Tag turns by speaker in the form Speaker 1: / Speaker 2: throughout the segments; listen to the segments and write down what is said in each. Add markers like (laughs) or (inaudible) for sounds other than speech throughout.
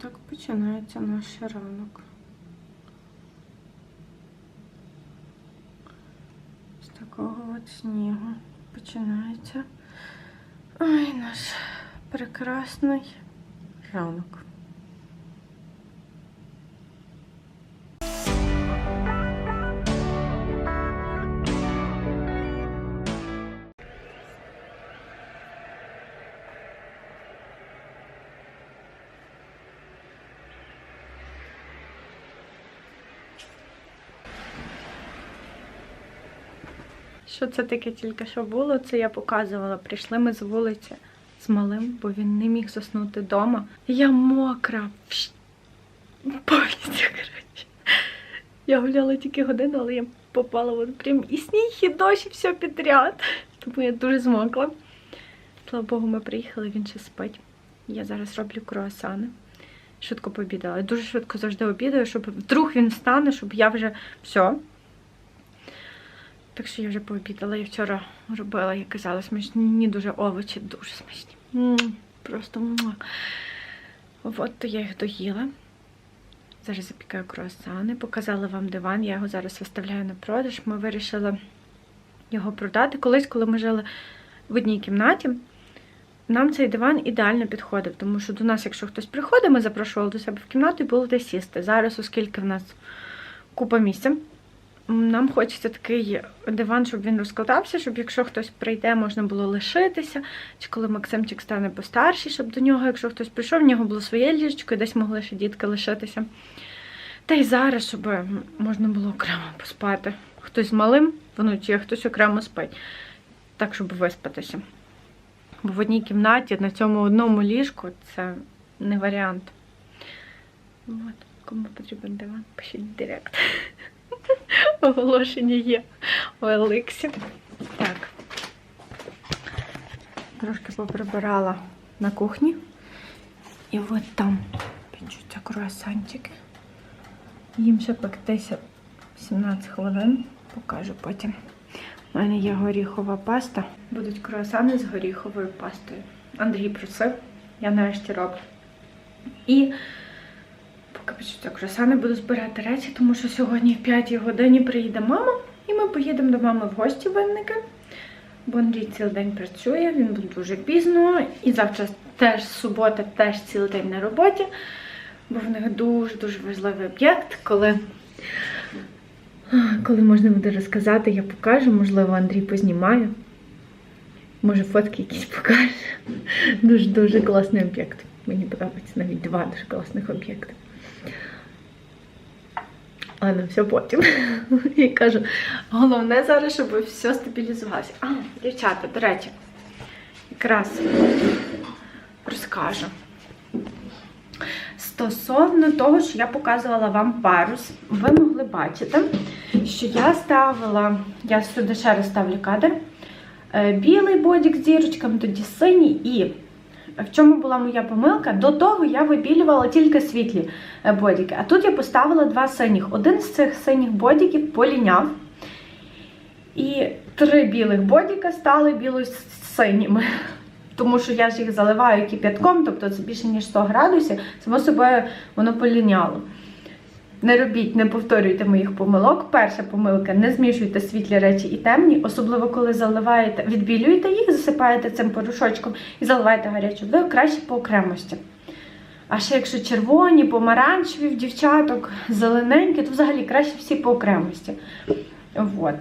Speaker 1: Так починається наш ранок. З такого от снігу починається. Ой, наш прекрасний ранок. Що це таке тільки що було? Це я показувала. Прийшли ми з вулиці з малим, бо він не міг заснути вдома. Я мокра. Повністю, коротше. Я гуляла тільки годину, але я попала от прям і сніг, і дощ, і все підряд. Тому я дуже змокла. Слава Богу, ми приїхали, він ще спить. Я зараз роблю круасани. Швидко пообідала. Дуже швидко завжди обідаю, щоб вдруг він встане, щоб я вже все. Так що я вже пообідала. Я вчора робила, як казала, смачні дуже овочі, дуже смачні. М, Просто муа. От то я їх доїла. Зараз запікаю круасани. Показала вам диван, я його зараз виставляю на продаж. Ми вирішили його продати. Колись, коли ми жили в одній кімнаті, нам цей диван ідеально підходив, тому що до нас, якщо хтось приходить, ми запрошували до себе в кімнату і було де сісти. Зараз, оскільки в нас купа місця, нам хочеться такий диван, щоб він розкладався, щоб якщо хтось прийде, можна було лишитися. Чи коли Максимчик стане постарший, щоб до нього, якщо хтось прийшов, в нього було своє ліжечко, і десь могли ще дітки лишитися. Та й зараз, щоб можна було окремо поспати. Хтось з малим вночі, а хтось окремо спить. Так, щоб виспатися. Бо в одній кімнаті на цьому одному ліжку це не варіант. От, кому потрібен диван, пишіть директ. (laughs) Оголошення є у Еликсі. Так. Трошки поприбирала на кухні. І от там печуться круасанчики. Їм ще пектися 17 хвилин. Покажу потім. У мене є горіхова паста. Будуть круасани з горіховою пастою. Андрій просив, я нарешті роблю. І печуться круасани, буду збирати речі, тому що сьогодні в 5 годині приїде мама, і ми поїдемо до мами в гості в винники. Бо Андрій цілий день працює, він буде дуже пізно. І завтра теж субота, теж цілий день на роботі. Бо в них дуже-дуже важливий об'єкт, коли коли можна буде розказати, я покажу, можливо, Андрій познімає. Може, фотки якісь покаже. Дуже-дуже класний об'єкт. Мені подобається навіть два дуже класних об'єкти. Але на все потім. (laughs) І кажу, головне зараз, щоб все стабілізувалося. А, дівчата, до речі, якраз розкажу. Стосовно того, що я показувала вам парус, ви могли бачити, що я ставила, я сюди ще раз ставлю кадр, е, білий бодік з зірочками, тоді синій. І в чому була моя помилка? До того я вибілювала тільки світлі е, бодіки, а тут я поставила два синіх. Один з цих синіх бодіків поліняв. І три білих бодіка стали біло-синіми. (laughs) Тому що я ж їх заливаю кип'ятком, тобто це більше ніж 100 градусів, само собою воно поліняло. Не робіть, не повторюйте моїх помилок. Перша помилка не змішуйте світлі речі і темні, особливо коли заливаєте, відбілюєте їх, засипаєте цим порошочком і заливаєте гарячу водою, краще по окремості. А ще якщо червоні, помаранчеві в дівчаток, зелененькі, то взагалі краще всі по окремості. Вот.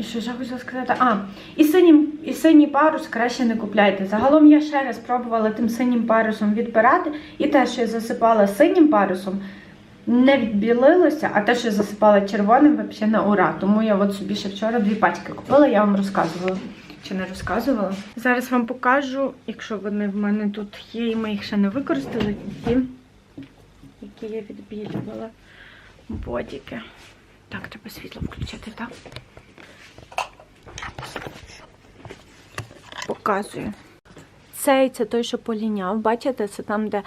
Speaker 1: Що ж я хотіла сказати? А, і синій, і синій парус краще не купляйте. Загалом я ще раз пробувала тим синім парусом відбирати, і те, що я засипала синім парусом, не відбілилося, а те, що я засипала червоним, взагалі на ура. Тому я от собі ще вчора дві пачки купила, я вам розказувала. Чи не розказувала? Зараз вам покажу, якщо вони в мене тут є, і ми їх ще не використали, ті, які я відбілювала бодіки. Так, треба світло включити, так? Показую. Цей це той, що поліняв. Бачите, це там, де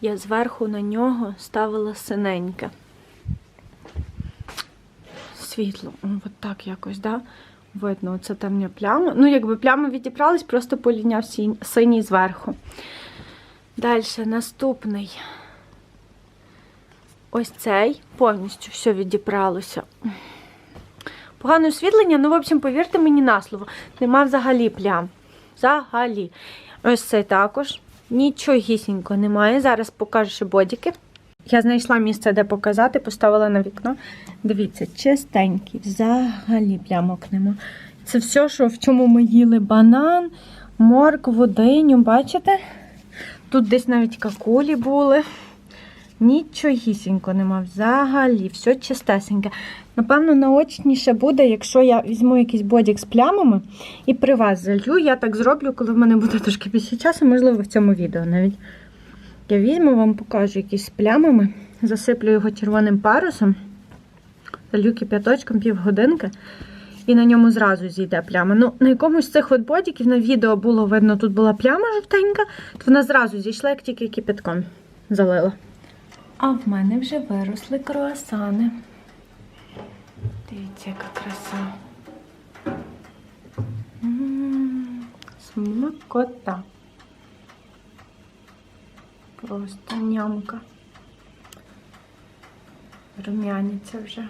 Speaker 1: я зверху на нього ставила синеньке. Світло. От так якось, да? Видно, це темня пляма. Ну, якби пляма відібрались, просто поліняв синій зверху. Далі наступний. Ось цей повністю все відібралося. Погане освітлення, ну, в общем, повірте мені на слово, нема взагалі плям. Взагалі. Ось цей також. Нічогісінько немає. Зараз покажу ще бодіки. Я знайшла місце, де показати, поставила на вікно. Дивіться, чистенький, взагалі плямок нема. Це все, що в чому ми їли банан, моркву, диню, бачите? Тут десь навіть какулі були. Нічогісінько нема взагалі, все чистесеньке. Напевно, наочніше буде, якщо я візьму якийсь бодік з плямами і при вас залью. Я так зроблю, коли в мене буде трошки більше часу, можливо, в цьому відео навіть. Я візьму, вам покажу якісь з плямами, засиплю його червоним парусом, залью кип'яточком півгодинки, і на ньому зразу зійде пляма. Ну, на якомусь з цих от бодіків на відео було видно, тут була пляма жовтенька, то вона зразу зійшла, як тільки кипятком залила. А в мене вже виросли круасани. Дивіться, яка краса. М, Смакота. Просто нямка. Рум'яніться вже.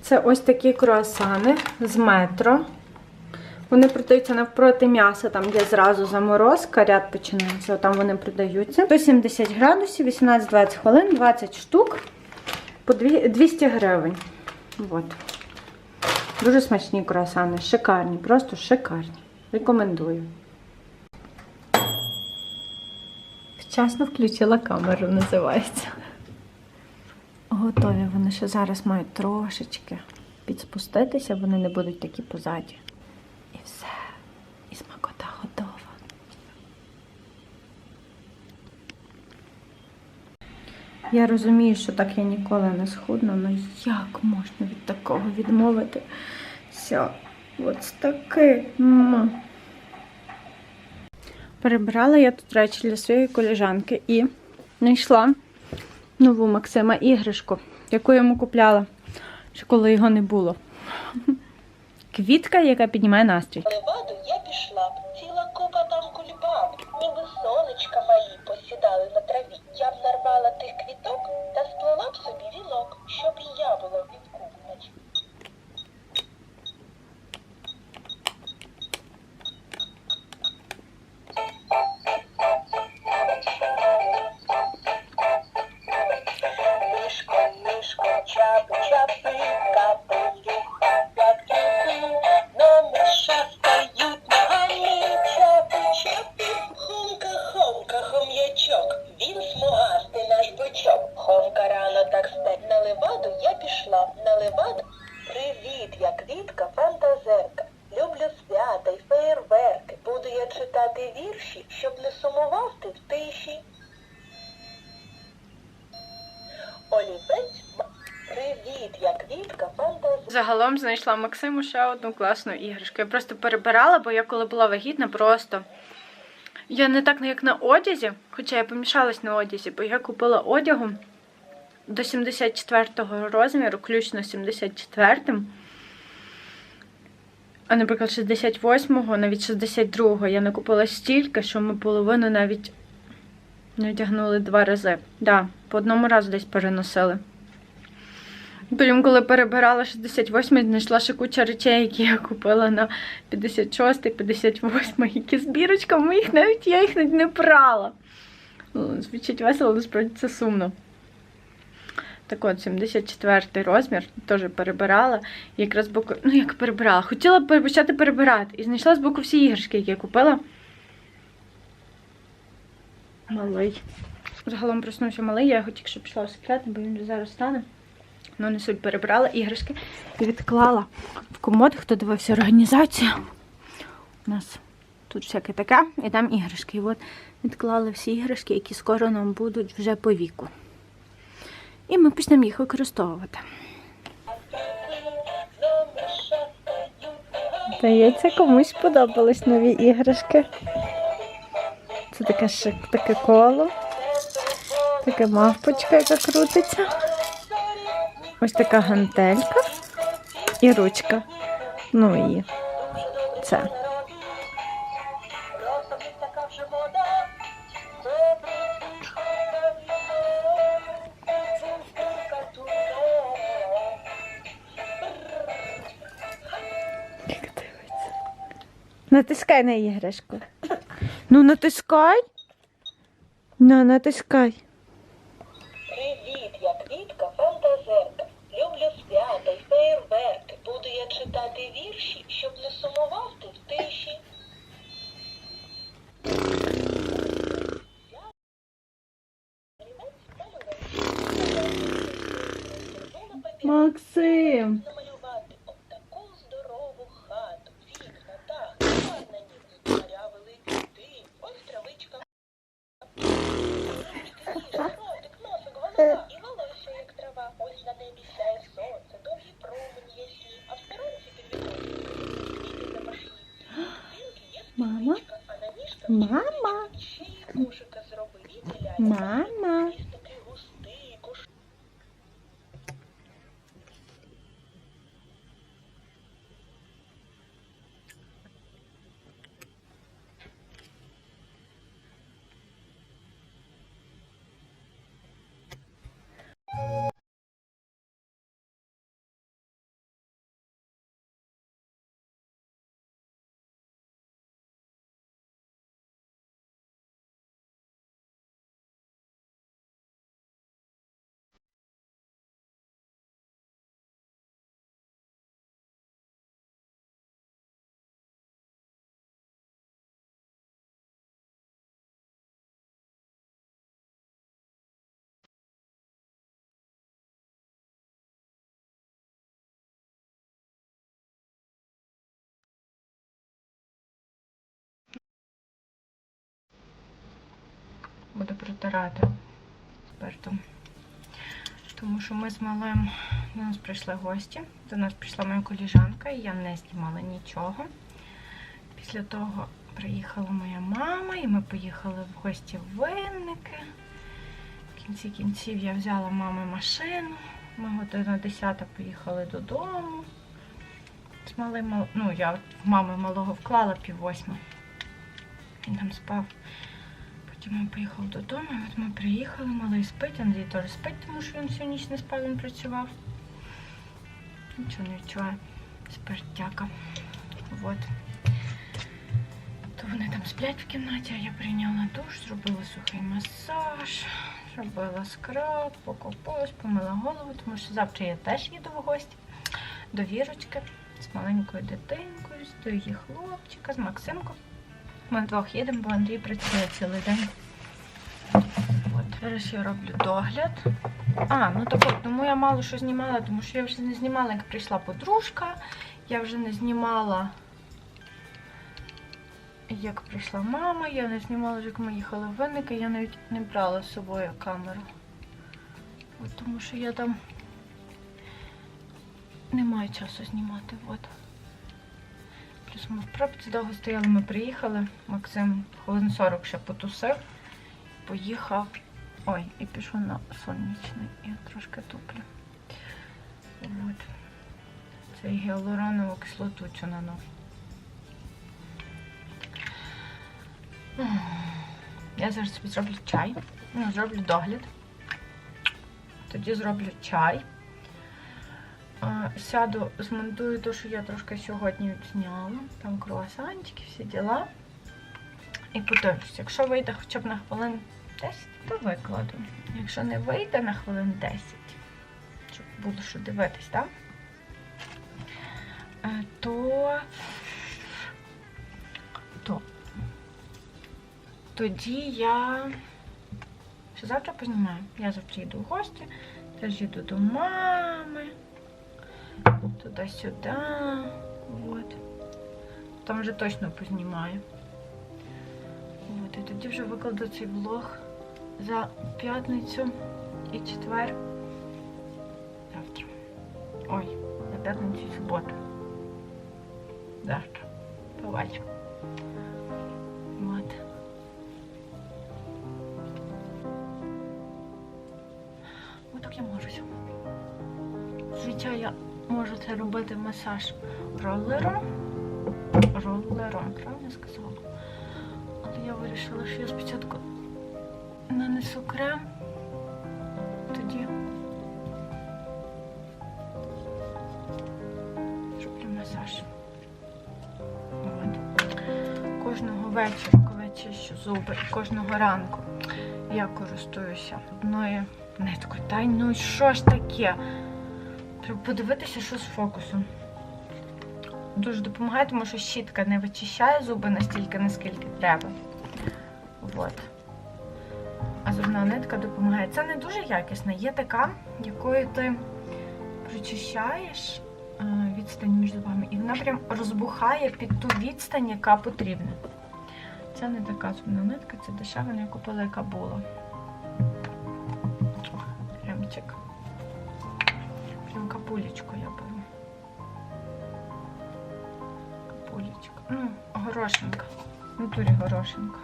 Speaker 1: Це ось такі круасани з метро. Вони продаються навпроти м'яса, там є зразу заморозка, ряд починається, там вони продаються. 170 градусів, 18-20 хвилин, 20 штук по 200 гривень. От. Дуже смачні круасани, шикарні, просто шикарні. Рекомендую. Вчасно включила камеру, називається. Готові вони ще зараз мають трошечки підспуститися, вони не будуть такі позаді. І все. І смакота готова. Я розумію, що так я ніколи не схудну, але як можна від такого відмовитися? Ось таки. М. Перебирала я тут речі для своєї коліжанки і знайшла нову Максима іграшку, яку йому купляла, ще коли його не було. Квітка, яка піднімає настрій. Загалом знайшла Максиму ще одну класну іграшку. Я просто перебирала, бо я коли була вагітна, просто. Я не так як на одязі, хоча я помішалась на одязі, бо я купила одягу до 74-го розміру, включно 74-м. А, наприклад, 68-го, навіть 62-го я не купила стільки, що ми половину навіть не одягнули два рази. Да, по одному разу десь переносили. Потім, коли перебирала 68 знайшла ще куча речей, які я купила на 56, 58, які з бірочками, їх навіть я їх не прала. Ну, Звучить весело, насправді це сумно. Так от, 74 розмір, теж перебирала. І якраз боку, ну як перебирала, хотіла почати перебирати. І знайшла з боку всі іграшки, які я купила. Малий. Загалом проснувся малий, я його тільки що пішла в секрет, бо він вже зараз стане. Ну, не суть перебрала іграшки і відклала в комод, хто дивився організацію. У нас тут всяке таке, і там іграшки. І от відклали всі іграшки, які скоро нам будуть вже по віку. І ми почнемо їх використовувати. Здається, комусь сподобались нові іграшки. Це таке шик, таке коло, така мавпочка, яка крутиться. Ось така гантелька і ручка. Ну і це. Натискай на іграшку. Ну натискай. Ну, натискай.
Speaker 2: Свята й. Буду я читати вірші, щоб не сумував ти в тиші.
Speaker 1: Максим. Мама. Мама. Буду протирати спиртом. Тому що ми з малим до нас прийшли гості. До нас прийшла моя коліжанка, і я не знімала нічого. Після того приїхала моя мама, і ми поїхали в гості в Винники. В кінці кінців я взяла мами машину. Ми година 10 поїхали додому. З малим, ну, я в мами малого вклала пів восьми. Він там спав. Потім ми поїхали додому, от ми приїхали, малий спить, Андрій теж спить, тому що він всю ніч не спав, він працював. Нічого не відчуває. Спиртяка. От. То вони там сплять в кімнаті, а я прийняла душ, зробила сухий масаж, зробила скраб, покопалась, помила голову, тому що завтра я теж їду в гості до Вірочки з маленькою дитинкою, до її хлопчика, з Максимком. Ми вдвох їдемо, бо Андрій працює цілий день. От, зараз я роблю догляд. А, ну так от, тому я мало що знімала, тому що я вже не знімала, як прийшла подружка. Я вже не знімала, як прийшла мама, я не знімала, як ми їхали в Винники, я навіть не брала з собою камеру. От, тому що я там не маю часу знімати. От. Ми в пробці довго стояли, ми приїхали. Максим хвилин 40 ще потусив, поїхав. Ой, і пішов на сонячний. Я трошки туплю. От. Це гіалуронову кислоту цю нанов. Я зараз собі зроблю чай. Ну, зроблю догляд. Тоді зроблю чай. Сяду, змонтую те, що я трошки сьогодні відзняла. Там круасанчики, всі діла. І подивлюсь. Якщо вийде хоча б на хвилин 10, то викладу. Якщо не вийде на хвилин 10, щоб було що дивитись, так? Е, То, то тоді я ще завтра познімаю. Я завтра йду в гості, теж їду до мами туди-сюди. Вот. Там вже точно познімаю. От, і тоді вже викладу цей влог за п'ятницю і четвер. Завтра. Ой, за п'ятницю і суботу. Завтра. Побачимо. Можу це робити масаж ролером. Ролером, правильно сказала? Але я вирішила, що я спочатку нанесу крем, тоді масаж. Кожного вечора, коли чищу зуби, кожного ранку я користуюся одною ниткою. Та ну що ж таке? Треба подивитися, що з фокусом. Дуже допомагає, тому що щітка не вичищає зуби настільки, наскільки треба. От. А зубна нитка допомагає. Це не дуже якісна. Є така, якою ти прочищаєш е, відстань між зубами, і вона прям розбухає під ту відстань, яка потрібна. Це не така зубна нитка, це дешева, я купила, яка була. Кремчик. Прям капулечку я беру. Капулечка. Ну, горошинка. В натурі горошинка.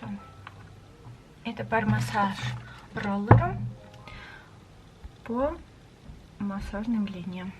Speaker 1: Все. І тепер масаж по масажним лініям.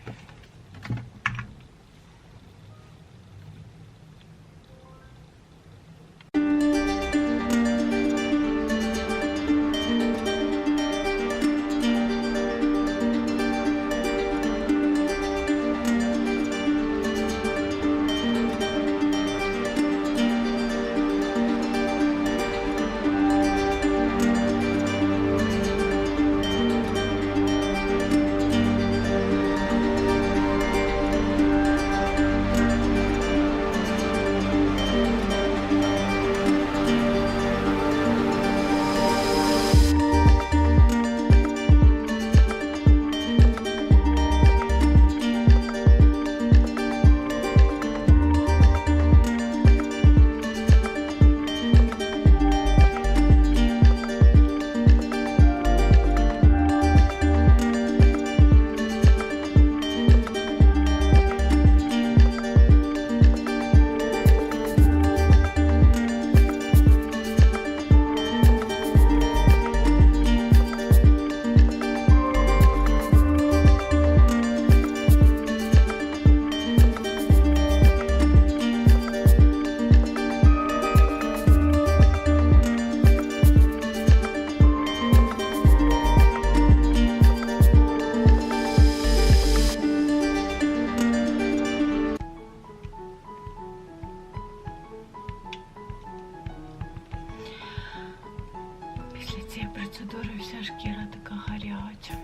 Speaker 1: Цієї процедури вся шкіра така гаряча.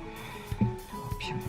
Speaker 1: В общем.